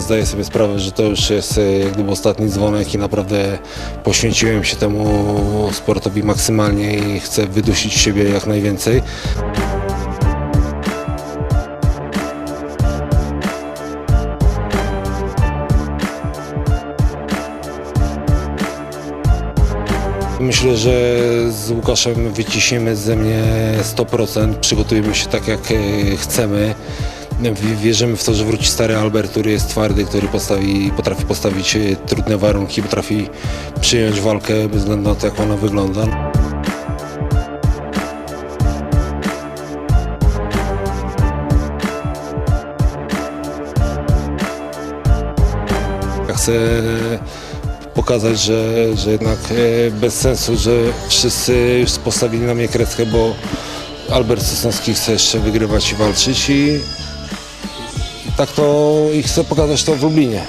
Zdaję sobie sprawę, że to już jest e, jak gdyby ostatni dzwonek i naprawdę poświęciłem się temu sportowi maksymalnie i chcę wydusić siebie jak najwięcej. Myślę, że z Łukaszem wyciśniemy ze mnie 100%, przygotujemy się tak jak e, chcemy. W- Wierzymy w to, że wróci stary Albert, który jest twardy, który postawi, potrafi postawić e, trudne warunki, potrafi przyjąć walkę bez względu na to, jak ona wygląda. Chcę pokazać, że, że jednak e, bez sensu, że wszyscy już postawili na mnie kreskę, bo Albert Sosnowski chce jeszcze wygrywać i walczyć i tak to i chcę pokazać to w Lublinie.